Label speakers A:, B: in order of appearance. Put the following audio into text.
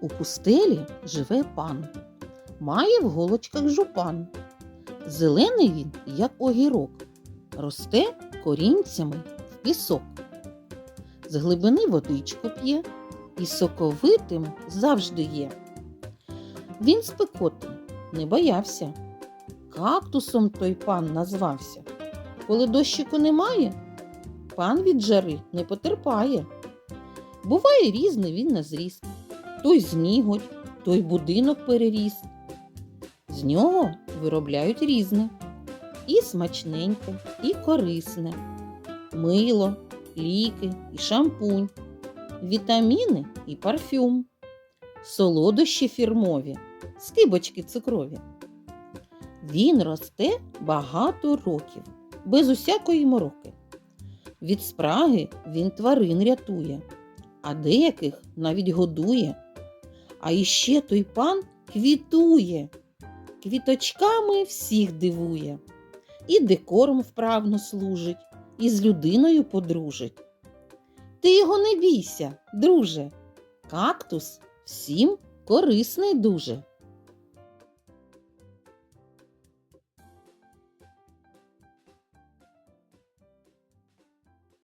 A: У пустелі живе пан, має в голочках жупан. Зелений він, як огірок, росте корінцями в пісок. З глибини водичку п'є і соковитим завжди є. Він спекоти не боявся. Кактусом той пан назвався. Коли дощику немає, пан від жари не потерпає. Буває різний він на зріст. Той зніготь, той будинок переріс. З нього виробляють різне. І смачненьке, і корисне. Мило, ліки і шампунь, вітаміни і парфюм, солодощі фірмові, скибочки цукрові. Він росте багато років, без усякої мороки. Від спраги він тварин рятує, а деяких навіть годує. А іще той пан квітує, квіточками всіх дивує, і декором вправно служить, і з людиною подружить. Ти його не бійся, друже, кактус всім корисний дуже.